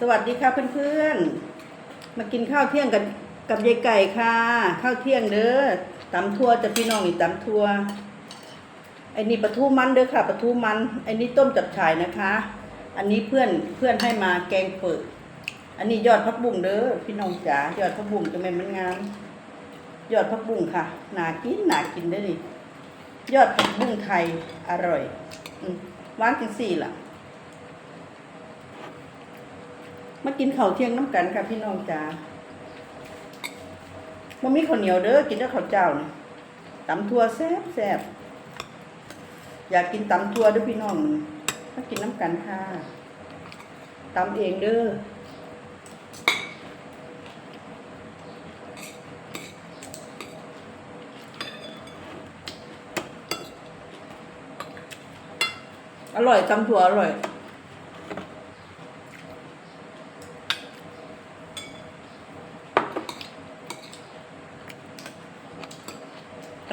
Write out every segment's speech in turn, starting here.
สวัสดีค่ะเพื่อนๆ มากินข้าวเที่ยงกันกับยายไก่ค่ะ ข้าวเที่ยงเด้อตำทั่วจะพี่น้องนี่ตำทั่วไอ้นี่ปลาทูมันเด้อค่ะปลาทูมันไอ้นี่ต้มจับฉ่ายนะคะ อันนี้เพื่อนเพื่อนให้มาแกงเปิดอันนี้ยอดพักบุ้งเด้อพี่น้องจ๋ายอดพักบุ้งจะไม่มันงามยอดพักบุ้งค่ะหนากินหนากินได้อนี่ยอดผักบุ้งไทยอร่อยอืมหวานจังสี่ล่ะ มากินข้าวเที่ยงน้ำกันค่ะพี่น้องจ๋ามันมีข้าวเหนียวเด้อกินได้ข้าวเจ้าเนี่ยตำทั่วแซ่บแซ่บอยากกินตำทั่วเด้วยพี่น้องมากินน้ำกันค่ะตำเองเด้ออร่อยตำถั่วอร่อย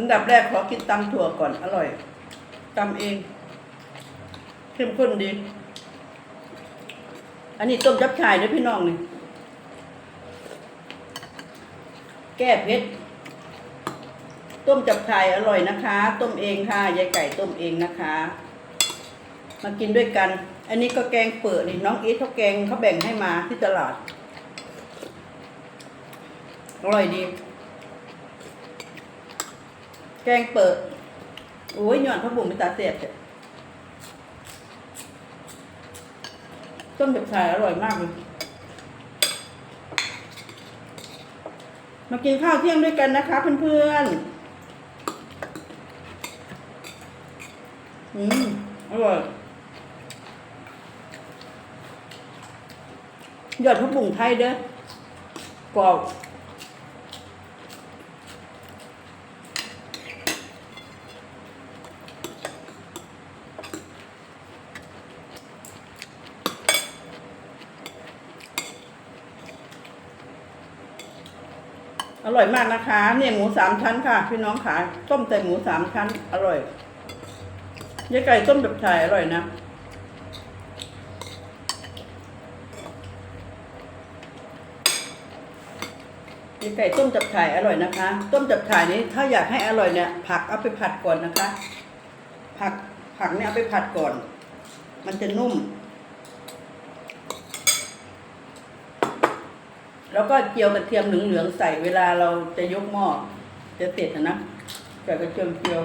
อันดับแรกขอกินตำถั่วก่อนอร่อยตำเองเข้มข้นดี อันนี้ต้มจับฉ่ายด้วยพี่น้องนี่แก้เผ็ดต้มจับฉ่ายอร่อยนะคะ ต้มเองค่ะยายไก่ต้มเองนะคะ มากินด้วยกัน อันนี้ก็แกงเปิดนี่น้องอีทเขาแกงเขาแบ่งให้มาที่ตลาดอร่อยดี แกงเปิด โอ้ยหย่อนพระบุ๋มไปตาเสียบจ้ะต้นแบบชายอร่อยมากเลย มากินข้าวเที่ยงด้วยกันนะคะเพื่อนๆ อืม อร่อยยอดพระบุ๋งไทยเด้อกรอบ อร่อยมากนะคะ เนี่ยหมูสามชั้นค่ะ พี่น้องขาต้มใส่หมูสามชั้น อร่อยยายไก่ต้มแบบไทยอร่อยนะยายไก่ต้มจับฉ่ายอร่อยนะคะ ต้มจับฉ่ายนี้ถ้าอยากให้อร่อยเนี่ย ผักเอาไปผัดก่อนนะคะ ผักผักเนี่ยเอาไปผัดก่อน มันจะนุ่ม แล้วก็เจียวกระเทียมเหลืองๆใส่เวลาเราจะยกหม้อจะเสร็จนะใส่กระเทียมเจียว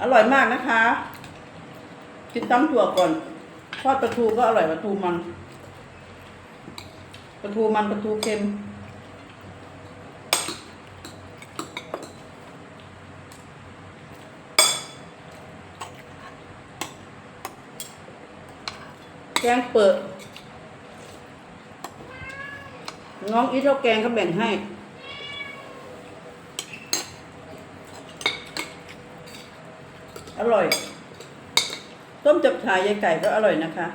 อร่อยมากนะคะ กินตำถั่วก่อนทอดปลาทูก็อร่อยปลาทูมันปลาทูมันปลาทูเค็ม แกงเปิด น้องอีเท่าแกงเขาแบ่งให้ อร่อย ต้มจับฉายยายไก่ก็อร่อยนะคะ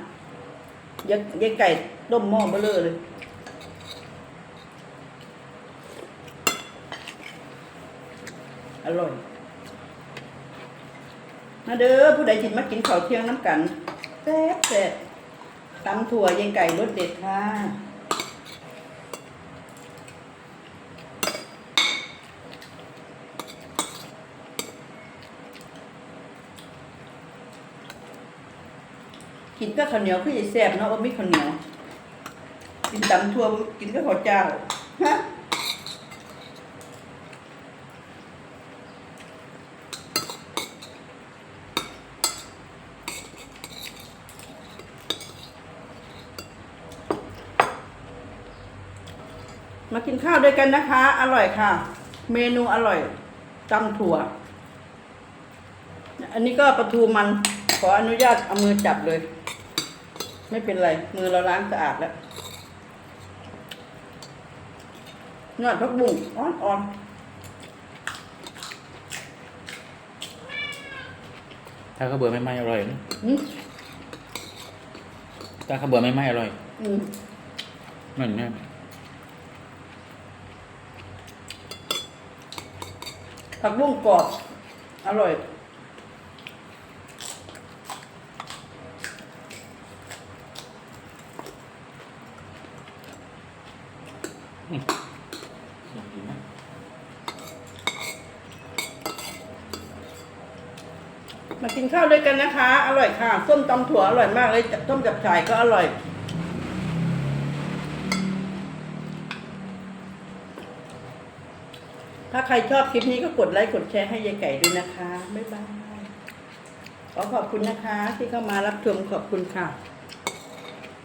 ยายยายไก่ต้มหม้อเบลอเลยอร่อยมาเด้อผู้ใดจิตมากินข้าวเที่ยงน้ำกันแซ่บแซ่บ ตำถั่วยังไก่รสเด็ดค่ะกินก็ข้าวเหนียวคือจะแซ่บเนาะว่ามีข้าวเหนียว กินตำถั่วกินก็ข้าวเจ้าฮะ มากินข้าวด้วยกันนะคะ อร่อยค่ะ เมนูอร่อยตำถั่ว อันนี้ก็ปลาทูมันขออนุญาตเอามือจับเลย ไม่เป็นไร มือเราล้างสะอาดแล้วยอดพักบุ้งอ่อนอ่อนถ้าข้าวเบื่อไม่ไหม้อร่อยนะๆอืมถ้าข้าวเบื่อไม่ไหม้อร่อย อืมเหมือนเนี่ย ผักบุ้งกรอบ อร่อยมมากินข้าวด้วยกันนะคะ อร่อยค่ะ ส้มตำถั่วอร่อยมากเลย ต้มจับฉ่ายก็อร่อย ถ้าใครชอบคลิปนี้ก็กดไลค์กดแชร์ให้ยายไก่ด้วยนะคะ บ๊ายบาย ขอขอบคุณนะคะที่เข้ามารับชมขอบคุณค่ะ